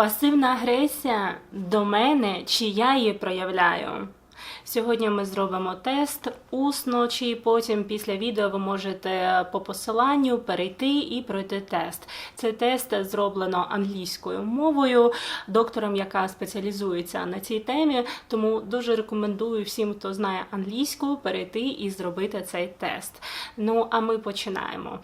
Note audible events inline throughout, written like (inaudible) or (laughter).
Пасивна агресія до мене, чи я її проявляю? Сьогодні ми зробимо тест усно, чи потім після відео ви можете по посиланню перейти і пройти тест. Цей тест зроблено англійською мовою, доктором, яка спеціалізується на цій темі. Тому дуже рекомендую всім, хто знає англійську, перейти і зробити цей тест. Ну а ми починаємо.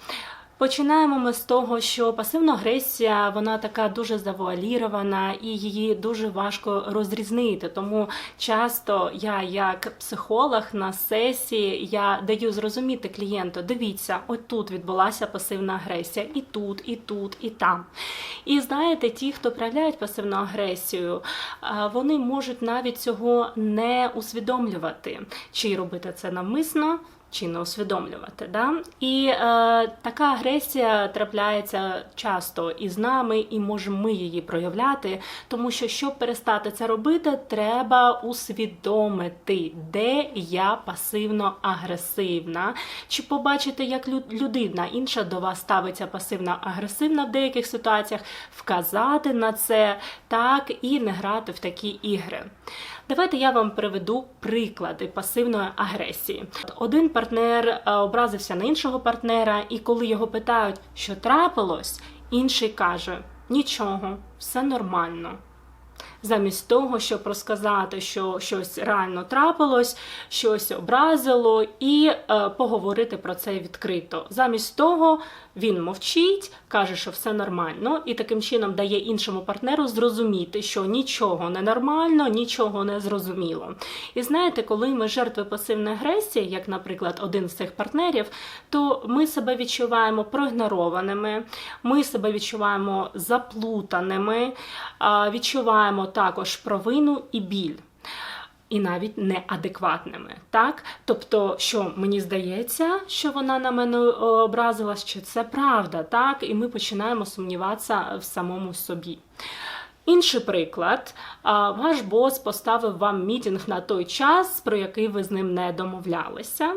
Починаємо ми з того, що пасивна агресія вона така дуже завуалірована і її дуже важко розрізнити. Тому часто я, як психолог на сесії, я даю зрозуміти клієнту: дивіться, от тут відбулася пасивна агресія, і тут, і тут, і там. І знаєте, ті, хто проявляють пасивну агресію, вони можуть навіть цього не усвідомлювати, чи робити це навмисно чи не усвідомлювати. Да? І е, така агресія трапляється часто і з нами, і можемо ми її проявляти, тому що, щоб перестати це робити, треба усвідомити, де я пасивно-агресивна, чи побачити, як лю- людина інша до вас ставиться пасивно-агресивна в деяких ситуаціях, вказати на це так і не грати в такі ігри. Давайте я вам приведу приклади пасивної агресії. Один партнер е, образився на іншого партнера, і коли його питають, що трапилось, інший каже: нічого, все нормально. Замість того, щоб розказати, що щось реально трапилось, щось образило, і е, поговорити про це відкрито. Замість того він мовчить, каже, що все нормально, і таким чином дає іншому партнеру зрозуміти, що нічого не нормально, нічого не зрозуміло. І знаєте, коли ми жертви пасивної агресії, як, наприклад, один з цих партнерів, то ми себе відчуваємо проігнорованими, ми себе відчуваємо заплутаними, відчуваємо також провину і біль. І навіть неадекватними, так? Тобто, що мені здається, що вона на мене е, образилась, чи це правда, так? І ми починаємо сумніватися в самому собі. Інший приклад, ваш бос поставив вам мітинг на той час, про який ви з ним не домовлялися.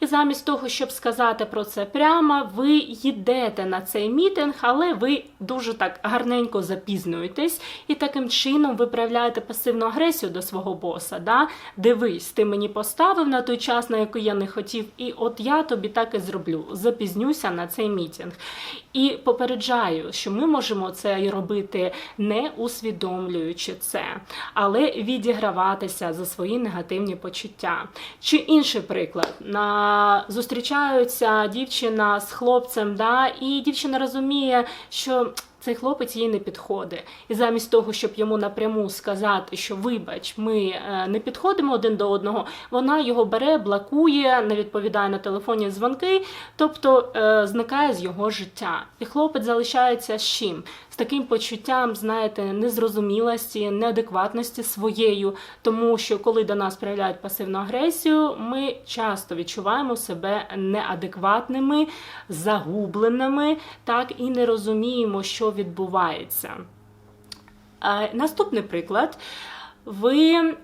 І замість того, щоб сказати про це прямо, ви їдете на цей мітинг, але ви дуже так гарненько запізнюєтесь, і таким чином ви проявляєте пасивну агресію до свого боса. Да? Дивись, ти мені поставив на той час, на який я не хотів, і от я тобі так і зроблю. Запізнюся на цей мітинг. І попереджаю, що ми можемо це робити не усвідомлюючи це, але відіграватися за свої негативні почуття. Чи інший приклад на зустрічаються дівчина з хлопцем, да, і дівчина розуміє, що. Цей хлопець їй не підходить. І замість того, щоб йому напряму сказати, що вибач, ми е, не підходимо один до одного, вона його бере, блокує, не відповідає на телефонні дзвонки, тобто е, зникає з його життя. І хлопець залишається з чим? З таким почуттям, знаєте, незрозумілості, неадекватності своєю, тому що коли до нас проявляють пасивну агресію, ми часто відчуваємо себе неадекватними, загубленими, так і не розуміємо, що відбувається. Е, Наступний приклад. Ви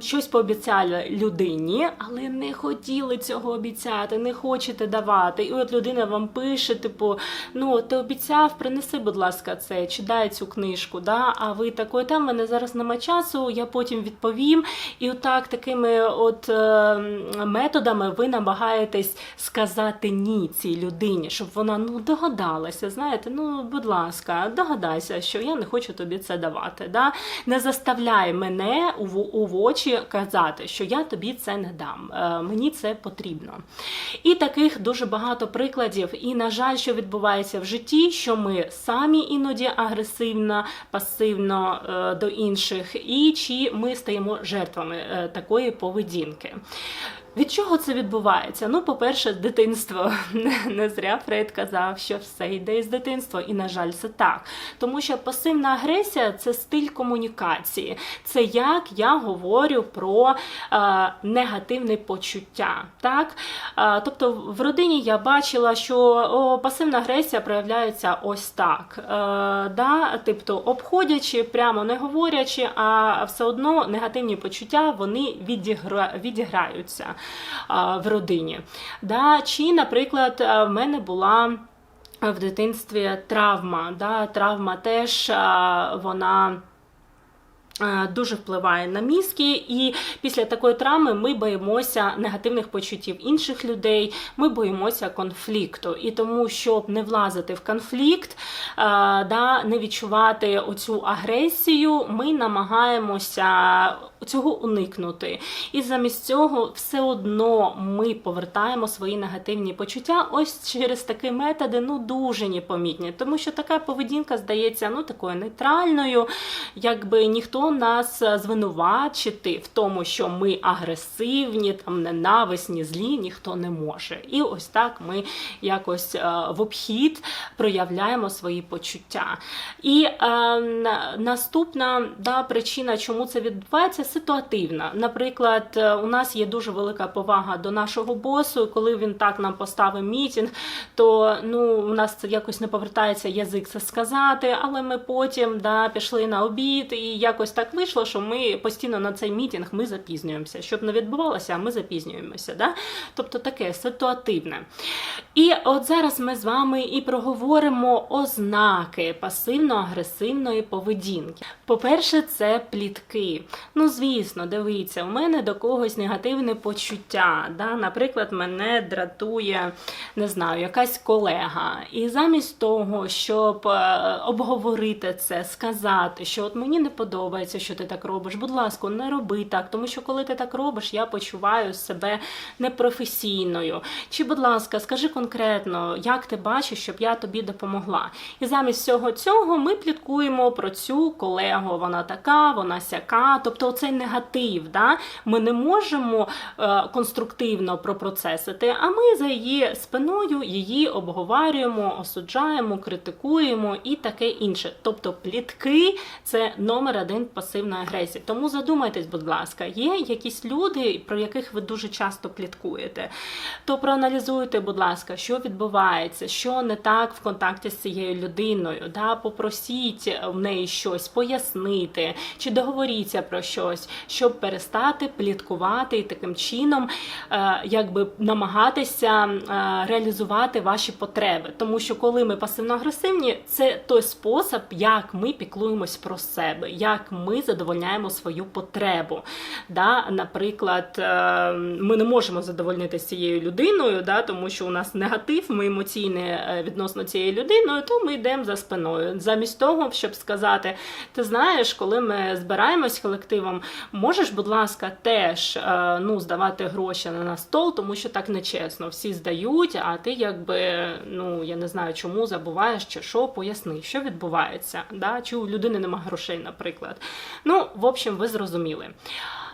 щось пообіцяли людині, але не хотіли цього обіцяти, не хочете давати. І от людина вам пише: типу, ну ти обіцяв, принеси, будь ласка, це, чи дай цю книжку. Да? А ви такої, там мене зараз нема часу, я потім відповім. І отак, такими от е, методами ви намагаєтесь сказати ні цій людині, щоб вона ну догадалася. Знаєте, ну будь ласка, догадайся, що я не хочу тобі це давати. Да? Не заставляй мене у, в- очі казати, що я тобі це не дам. Е, мені це потрібно. І таких дуже багато прикладів. І, на жаль, що відбувається в житті, що ми самі іноді агресивно, пасивно е, до інших, і чи ми стаємо жертвами е, такої поведінки. Від чого це відбувається? Ну, по-перше, дитинство. (laughs) Не, зря Фрейд казав, що все йде із дитинства, і, на жаль, це так. Тому що пасивна агресія це стиль комунікації, це як я говорю про е, негативне почуття. Так? Е, тобто в родині я бачила, що о, пасивна агресія проявляється ось так. Е, да? Тобто, обходячи, прямо не говорячи, а все одно негативні почуття вони відігра... відіграються в родині. Да? Чи, наприклад, в мене була в дитинстві травма. Да? Травма теж вона. Дуже впливає на мізки, і після такої травми ми боїмося негативних почуттів інших людей, ми боїмося конфлікту. І тому, щоб не влазити в конфлікт, да, не відчувати оцю агресію, ми намагаємося цього уникнути. І замість цього все одно ми повертаємо свої негативні почуття. Ось через такі методи ну дуже непомітні, тому що така поведінка здається ну такою нейтральною, якби ніхто нас е, звинувачити в тому, що ми агресивні, там ненависні, злі, ніхто не може. І ось так ми якось е, в обхід проявляємо свої почуття. І е, наступна да, причина, чому це відбувається, ситуативна. Наприклад, е, у нас є дуже велика повага до нашого босу, коли він так нам поставив мітінг, то ну, у нас це якось не повертається язик це сказати, але ми потім да, пішли на обід і якось так вийшло, що ми постійно на цей мітінг ми запізнюємося. Щоб не відбувалося, ми запізнюємося. Да? Тобто таке ситуативне. І от зараз ми з вами і проговоримо ознаки пасивно-агресивної поведінки. По-перше, це плітки. Ну, звісно, дивіться, у мене до когось негативне почуття. Да? Наприклад, мене дратує, не знаю, якась колега. І замість того, щоб е, обговорити це, сказати, що от мені не подобається що ти так робиш. Будь ласка, не роби так, тому що коли ти так робиш, я почуваю себе непрофесійною. Чи, будь ласка, скажи конкретно, як ти бачиш, щоб я тобі допомогла. І замість всього цього ми пліткуємо про цю колегу. Вона така, вона сяка. Тобто, цей негатив. Да? Ми не можемо е, конструктивно пропроцесити, а ми за її спиною її обговорюємо, осуджаємо, критикуємо і таке інше. Тобто плітки це номер один пасивної агресії. Тому задумайтесь, будь ласка, є якісь люди, про яких ви дуже часто пліткуєте. То проаналізуйте, будь ласка, що відбувається, що не так в контакті з цією людиною. Да? Попросіть в неї щось, пояснити, чи договоріться про щось, щоб перестати пліткувати і таким чином е, якби намагатися е, реалізувати ваші потреби. Тому що коли ми пасивно-агресивні, це той спосіб, як ми піклуємось про себе, як ми задовольняємо свою потребу. Да? Наприклад, е, ми не можемо задовольнити цією людиною, да? тому що у нас негатив, ми емоційні відносно цієї людиною, то ми йдемо за спиною. Замість того, щоб сказати, ти знаєш, коли ми збираємось колективом, можеш, будь ласка, теж е, ну, здавати гроші на стол, тому що так нечесно. Всі здають, а ти якби ну я не знаю, чому забуваєш чи що, поясни, що відбувається, да? чи у людини немає грошей, наприклад. Ну, в общем, ви зрозуміли.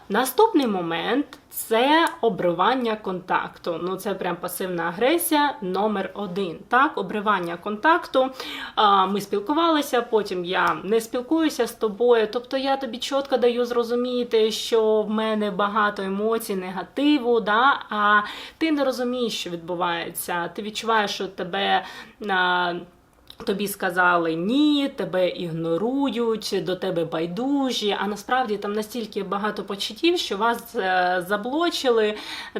Наступний момент це обривання контакту. Ну, це прям пасивна агресія номер один. Так, обривання контакту. Ми спілкувалися, потім я не спілкуюся з тобою. Тобто я тобі чітко даю зрозуміти, що в мене багато емоцій, негативу, да? а ти не розумієш, що відбувається. Ти відчуваєш, що тебе. Тобі сказали ні, тебе ігнорують, до тебе байдужі, а насправді там настільки багато почуттів, що вас е, заблочили,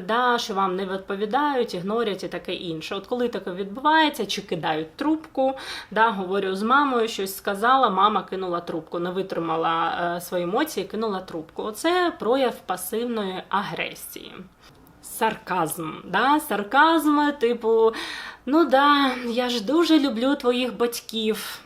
да, що вам не відповідають, ігнорять і таке інше. От коли таке відбувається, чи кидають трубку, да, говорю з мамою, щось сказала, мама кинула трубку, не витримала е, свої емоції, кинула трубку. Оце прояв пасивної агресії сарказм. Да? Сарказм, типу, ну да, я ж дуже люблю твоїх батьків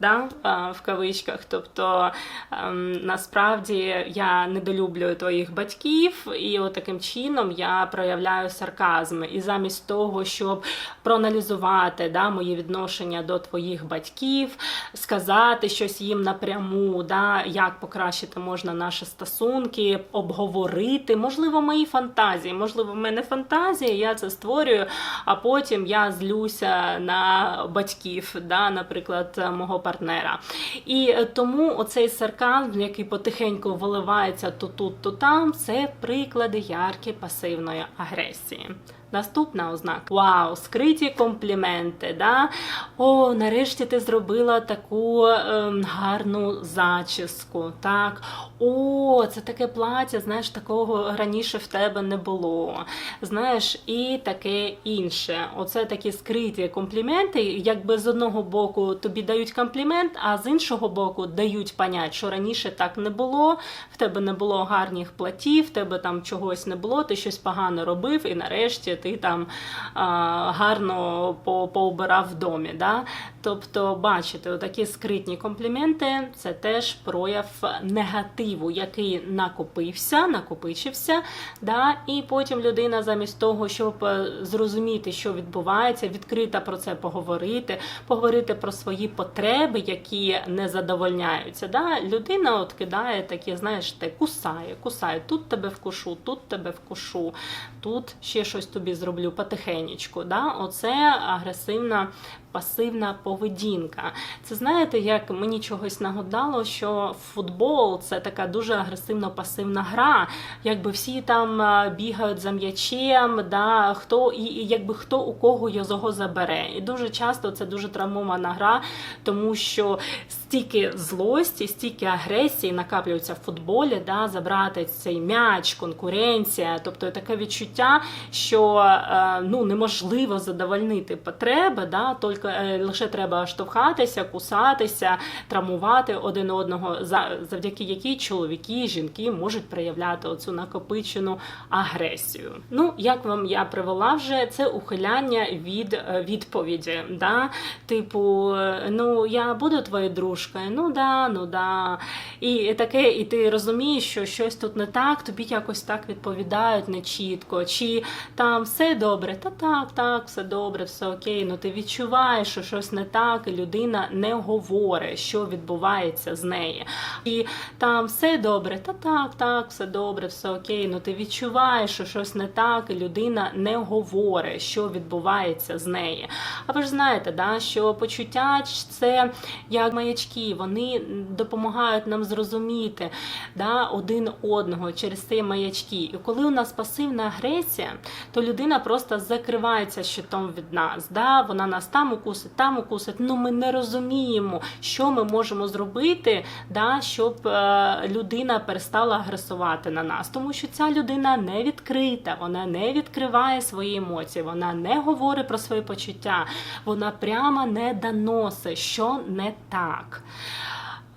да, в кавичках. Тобто ем, насправді я недолюблюю твоїх батьків, і от таким чином я проявляю сарказм. І замість того, щоб проаналізувати да, мої відношення до твоїх батьків, сказати щось їм напряму, да, як покращити можна наші стосунки, обговорити, можливо, мої фантазії, можливо, в мене фантазії, я це створюю, а потім я злюся на батьків, да, наприклад, мого партнера. І е, тому оцей сарказм, який потихеньку виливається то тут, то там, це приклади яркі пасивної агресії. Наступна ознака. Вау, скриті компліменти. Да? О, нарешті ти зробила таку ем, гарну зачіску. Так? О, це таке плаття, знаєш, такого раніше в тебе не було. Знаєш, і таке інше. Оце такі скриті компліменти, якби з одного боку тобі дають комплімент, а з іншого боку дають понять, що раніше так не було, в тебе не було гарних платів, в тебе там чогось не було, ти щось погано робив, і нарешті ти там а, гарно по, поубирав в домі. Да? Тобто, бачите, такі скритні компліменти це теж прояв негативу, який накопився, накопичився. Да? І потім людина, замість того, щоб е, зрозуміти, що відбувається, відкрито про це поговорити, поговорити про свої потреби, які не задовольняються. Да? Людина от кидає такі, знаєш, те кусає, кусає. Тут тебе вкушу, тут тебе вкушу, тут ще щось тобі зроблю потихенечку. Да? Оце агресивна. Пасивна поведінка. Це знаєте, як мені чогось нагадало, що футбол це така дуже агресивно пасивна гра. Якби всі там бігають за м'ячем, да, хто і, і якби хто у кого його забере. І дуже часто це дуже травмована гра, тому що стільки злості, стільки агресії накаплюються в футболі, да, забрати цей м'яч, конкуренція, тобто таке відчуття, що е, ну неможливо задовольнити потреби, да, тільки е, лише треба штовхатися, кусатися, травмувати один одного, за- завдяки якій чоловіки, жінки можуть проявляти оцю накопичену агресію. Ну, як вам я привела вже, це ухиляння від е, відповіді. Да? Типу, е, ну я буду твоєю дружкою, ну да, ну да. І таке, і ти розумієш, що щось тут не так, тобі якось так відповідають нечітко, чи там все добре, та так, так, все добре, все окей. Ну ти відчуваєш, що щось не так, і людина не говорить, що відбувається з нею. І там все добре, та так, так, все добре, все окей. Ну ти відчуваєш, що щось не так, і людина не говорить, що відбувається з нею. А ви ж знаєте, да, що почуття це як маячки, вони допомагають нам зрозуміти да, один одного через ці маячки. І коли у нас пасивна агресія, то людина просто закривається щитом від нас. Да? Вона нас там укусить, там укусить. Ну ми не розуміємо, що ми можемо зробити, да, щоб е, людина перестала агресувати на нас. Тому що ця людина не відкрита, вона не відкриває свої емоції, вона не говорить про свої почуття, вона прямо не доносить, що не так.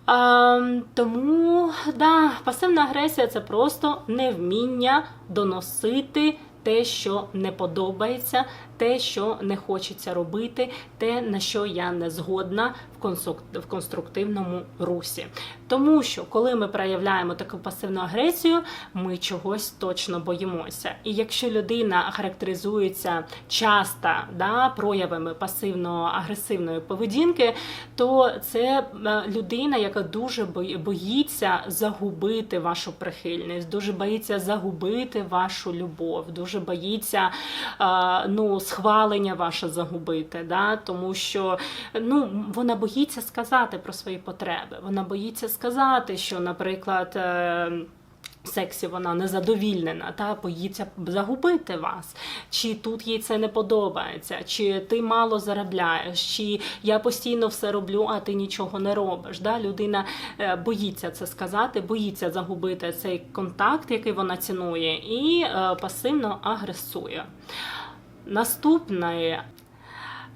Ем, тому да, пасивна агресія це просто невміння доносити те, що не подобається, те, що не хочеться робити, те, на що я не згодна в конструктивному русі. Тому що, коли ми проявляємо таку пасивну агресію, ми чогось точно боїмося. І якщо людина характеризується часто да, проявами пасивно-агресивної поведінки, то це е, людина, яка дуже боїться загубити вашу прихильність, дуже боїться загубити вашу любов, дуже боїться е, ну, схвалення ваше загубити. Да? Тому що ну, вона боїться сказати про свої потреби. Вона боїться сказати, що, наприклад. е, в сексі вона незадовільнена та боїться загубити вас, чи тут їй це не подобається, чи ти мало заробляєш, чи я постійно все роблю, а ти нічого не робиш. Да? Людина е, боїться це сказати, боїться загубити цей контакт, який вона цінує, і е, пасивно агресує. Наступне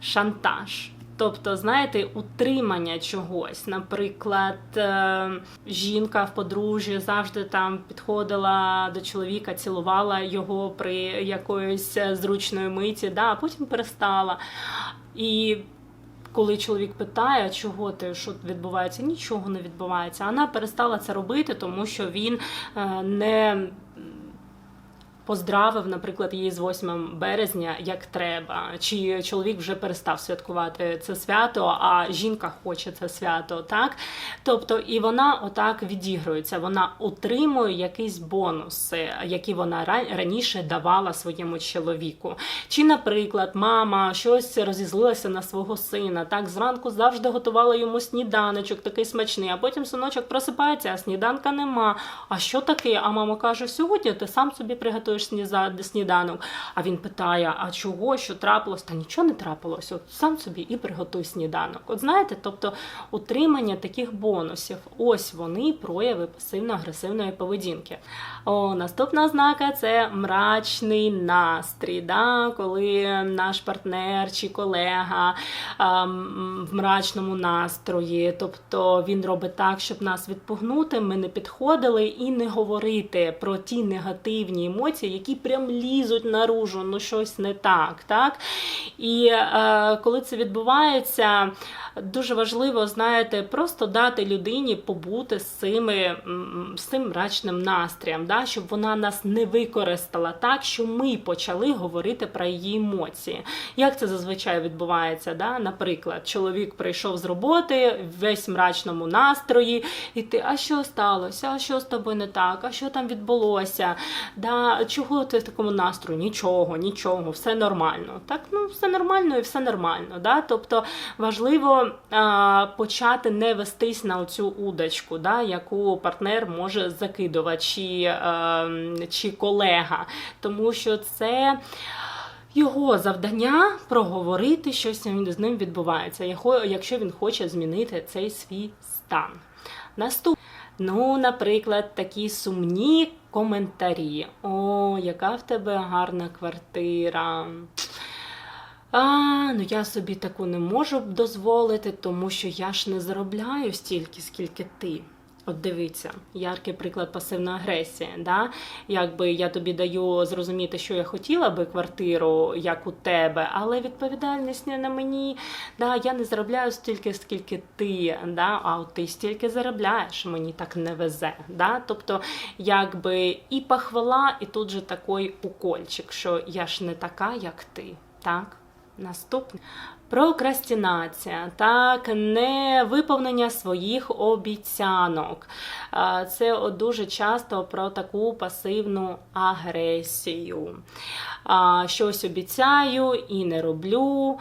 шантаж. Тобто, знаєте, утримання чогось. Наприклад, е, жінка в подружжі завжди там підходила до чоловіка, цілувала його при якоїсь е, зручної миті, да, а потім перестала. І коли чоловік питає, чого ти, що відбувається, нічого не відбувається. Вона перестала це робити, тому що він е, не поздравив, наприклад, її з 8 березня як треба. Чи чоловік вже перестав святкувати це свято, а жінка хоче це свято, так? Тобто, і вона отак відігрується, вона отримує якісь бонуси, які вона раніше давала своєму чоловіку. Чи, наприклад, мама щось розізлилася на свого сина, так зранку завжди готувала йому сніданочок, такий смачний, а потім синочок просипається, а сніданка нема. А що таке? А мама каже: сьогодні ти сам собі приготуєш приготуєш сніданок. А він питає: а чого, що трапилось? Та нічого не трапилось. От сам собі і приготуй сніданок. От знаєте, тобто утримання таких бонусів, ось вони прояви пасивно-агресивної поведінки. О, наступна ознака це мрачний настрій. Да? Коли наш партнер чи колега ем, в мрачному настрої, тобто він робить так, щоб нас відпугнути, ми не підходили і не говорити про ті негативні емоції, які прям лізуть наружу, ну щось не так. так? І е, коли це відбувається, дуже важливо, знаєте, просто дати людині побути з цими з цим мрачним настроєм, да? Щоб вона нас не використала так, що ми почали говорити про її емоції. Як це зазвичай відбувається? Да? Наприклад, чоловік прийшов з роботи, весь мрачному настрої, і ти, а що сталося? А що з тобою не так? А що там відбулося? Да? Чого ти в такому настрої? Нічого, нічого, все нормально. Так, ну все нормально і все нормально. Да? Тобто важливо а, почати не вестись на цю удочку, да? яку партнер може закидувати, чи, чи колега, тому що це. Його завдання проговорити, що з ним- відбувається, якщо він хоче змінити цей свій стан. Наступ... Ну, наприклад, такі сумні коментарі. О, яка в тебе гарна квартира. А, ну я собі таку не можу дозволити, тому що я ж не заробляю стільки, скільки ти. От дивіться, яркий приклад пасивної агресії. Да? Якби я тобі даю зрозуміти, що я хотіла би квартиру, як у тебе, але відповідальність не на мені. Да? Я не заробляю стільки, скільки ти, да? а от ти стільки заробляєш, мені так не везе. Да? Тобто, якби і похвала, і тут же такий укольчик, що я ж не така, як ти. Так? Наступне. Прокрастинація, так, невиповнення своїх обіцянок. Це дуже часто про таку пасивну агресію. Щось обіцяю і не роблю.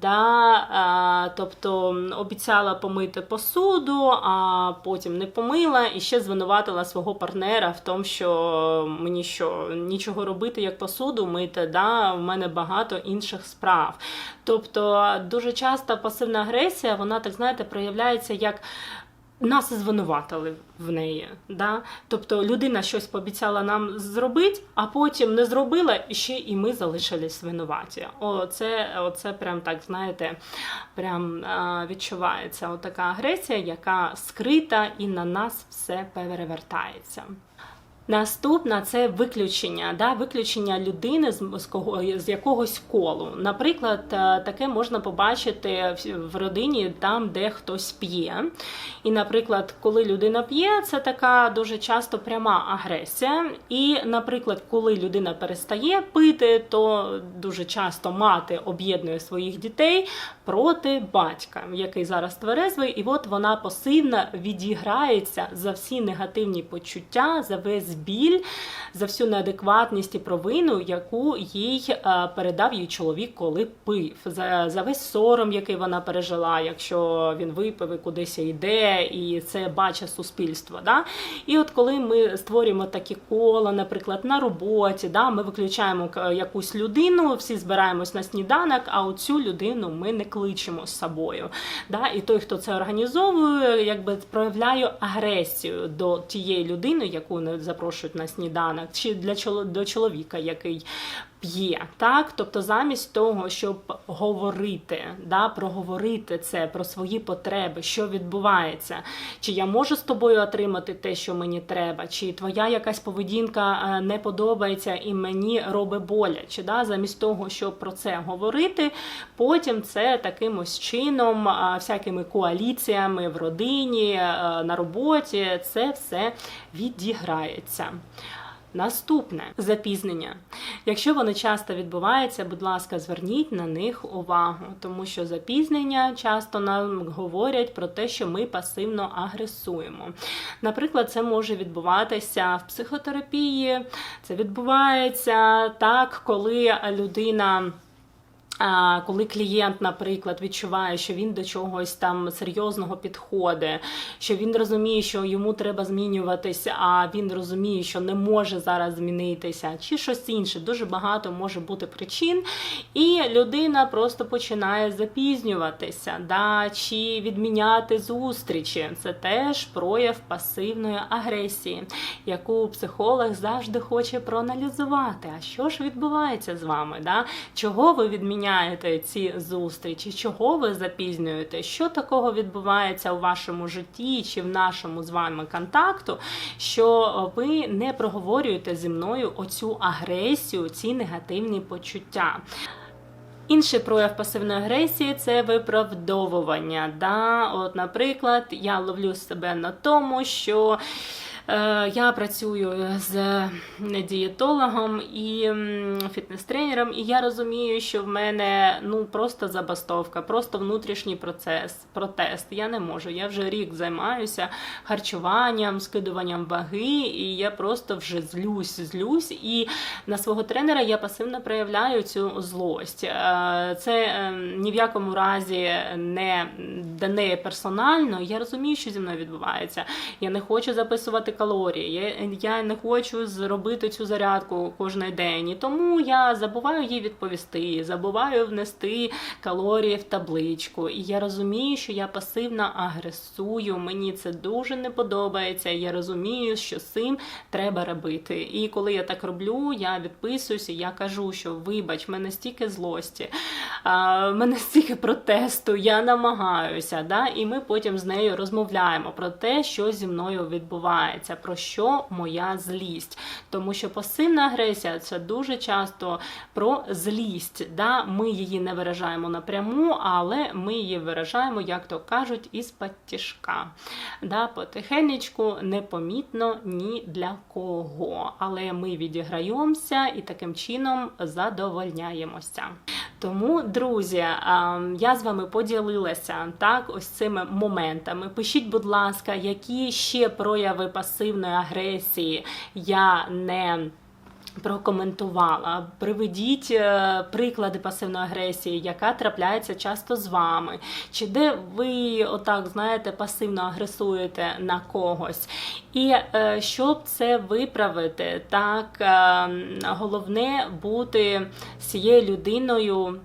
Да? Тобто обіцяла помити посуду, а потім не помила і ще звинуватила свого партнера в тому, що мені що нічого робити, як посуду мити. Да? У мене багато інших справ. Тобто дуже часто пасивна агресія, вона так знаєте, проявляється як. Нас звинуватили в неї. Да? Тобто людина щось пообіцяла нам зробити, а потім не зробила, і ще і ми залишились винуваті. Оце, оце прям так, знаєте, прям а, відчувається отака агресія, яка скрита і на нас все перевертається. Наступна це виключення, да, виключення людини з, з, кого, з якогось колу. Наприклад, е, таке можна побачити в родині там, де хтось п'є. І, наприклад, коли людина п'є, це така дуже часто пряма агресія. І, наприклад, коли людина перестає пити, то дуже часто мати об'єднує своїх дітей проти батька, який зараз тверезвий, і от вона пасивно відіграється за всі негативні почуття, за весь біль, за всю неадекватність і провину, яку їй е, передав їй чоловік, коли пив, за, за весь сором, який вона пережила, якщо він випив і кудись йде, і це бачить суспільство. Да? І от коли ми створюємо такі кола, наприклад, на роботі, да, ми виключаємо якусь людину, всі збираємось на сніданок, а оцю людину ми не кличемо з собою. Да? І той, хто це організовує, якби проявляє агресію до тієї людини, яку не запрошують на сніданок, чи для чоло- до чоловіка, який п'є. Так? Тобто, замість того, щоб говорити, да, проговорити це про свої потреби, що відбувається, чи я можу з тобою отримати те, що мені треба, чи твоя якась поведінка е, не подобається і мені робить боляче. Да? Замість того, щоб про це говорити, потім це таким ось чином, а, всякими коаліціями в родині, е, на роботі, це все відіграється. Наступне запізнення. Якщо вони часто відбуваються, будь ласка, зверніть на них увагу, тому що запізнення часто нам говорять про те, що ми пасивно агресуємо. Наприклад, це може відбуватися в психотерапії, це відбувається так, коли людина. Коли клієнт, наприклад, відчуває, що він до чогось там серйозного підходить, що він розуміє, що йому треба змінюватися, а він розуміє, що не може зараз змінитися, чи щось інше. Дуже багато може бути причин, і людина просто починає запізнюватися, да, чи відміняти зустрічі. Це теж прояв пасивної агресії, яку психолог завжди хоче проаналізувати. А що ж відбувається з вами? Да? Чого ви відміняєте? Відміняєте ці зустрічі? Чого ви запізнюєте? Що такого відбувається у вашому житті чи в нашому з вами контакту, що ви не проговорюєте зі мною оцю агресію, ці негативні почуття? Інший прояв пасивної агресії це виправдовування. Да? От, Наприклад, я ловлю себе на тому, що я працюю з дієтологом і фітнес-тренером, і я розумію, що в мене ну просто забастовка, просто внутрішній процес, протест. Я не можу. Я вже рік займаюся харчуванням, скидуванням ваги, і я просто вже злюсь, злюсь. І на свого тренера я пасивно проявляю цю злость. Е, це е, ні в якому разі не дане персонально. Я розумію, що зі мною відбувається. Я не хочу записувати калорії. Я, я не хочу зробити цю зарядку кожен день. І тому я забуваю їй відповісти, забуваю внести калорії в табличку. І я розумію, що я пасивно агресую. Мені це дуже не подобається. Я розумію, що цим треба робити. І коли я так роблю, я відписуюся, я кажу, що вибач, в мене стільки злості, в мене стільки протесту, я намагаюся. Да? І ми потім з нею розмовляємо про те, що зі мною відбувається відбувається, про що моя злість. Тому що пасивна агресія це дуже часто про злість. Да? Ми її не виражаємо напряму, але ми її виражаємо, як то кажуть, із патішка. Да? Потихенечку, непомітно ні для кого. Але ми відіграємося і таким чином задовольняємося. Тому, друзі, я з вами поділилася так, ось цими моментами. Пишіть, будь ласка, які ще прояви пасивної агресії я не прокоментувала. Приведіть е, приклади пасивної агресії, яка трапляється часто з вами, чи де ви, отак, знаєте, пасивно агресуєте на когось. І е, щоб це виправити, так е, головне бути цією людиною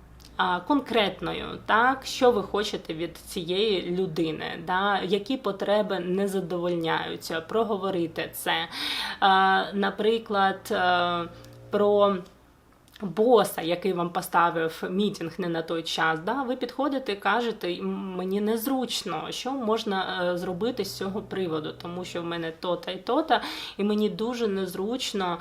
конкретною, так, що ви хочете від цієї людини, да, які потреби не задовольняються, проговорити це. Наприклад, е, про боса, який вам поставив мітінг не на той час, да, ви підходите і кажете, мені незручно, що можна е, зробити з цього приводу, тому що в мене то-та і то-та, і мені дуже незручно,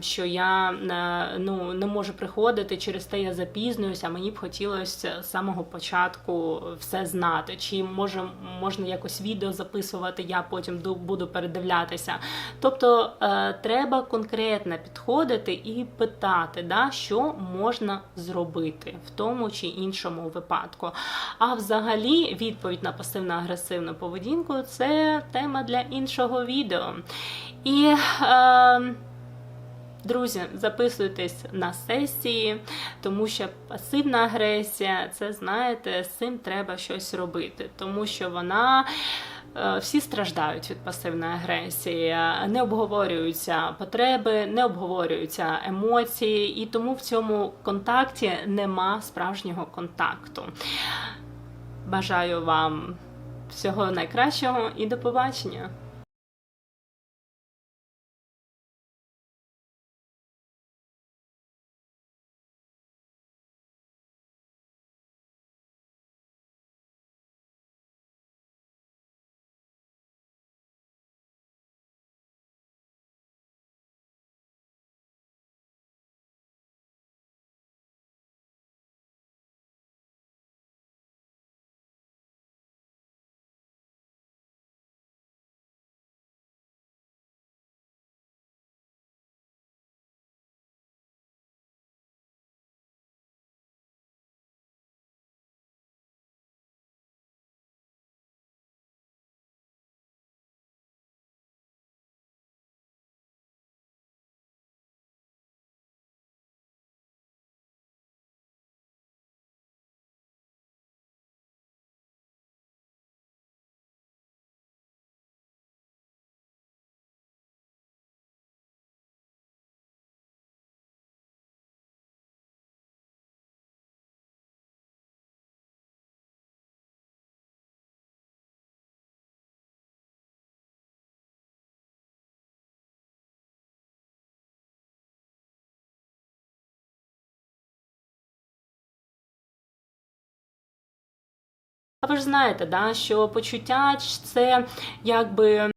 що я е, ну, не можу приходити, через те я запізнююся, мені б хотілося з самого початку все знати. Чи може можна якось відео записувати, я потім буду передивлятися. Тобто е, треба конкретно підходити і питати да, що можна зробити в тому чи іншому випадку. А взагалі, відповідь на пасивно-агресивну поведінку це тема для іншого відео. І е, Друзі, записуйтесь на сесії, тому що пасивна агресія, це знаєте, з цим треба щось робити, тому що вона. Е, всі страждають від пасивної агресії, не обговорюються потреби, не обговорюються емоції, і тому в цьому контакті нема справжнього контакту. Бажаю вам всього найкращого і до побачення! А ви ж знаєте, да, що почуття це якби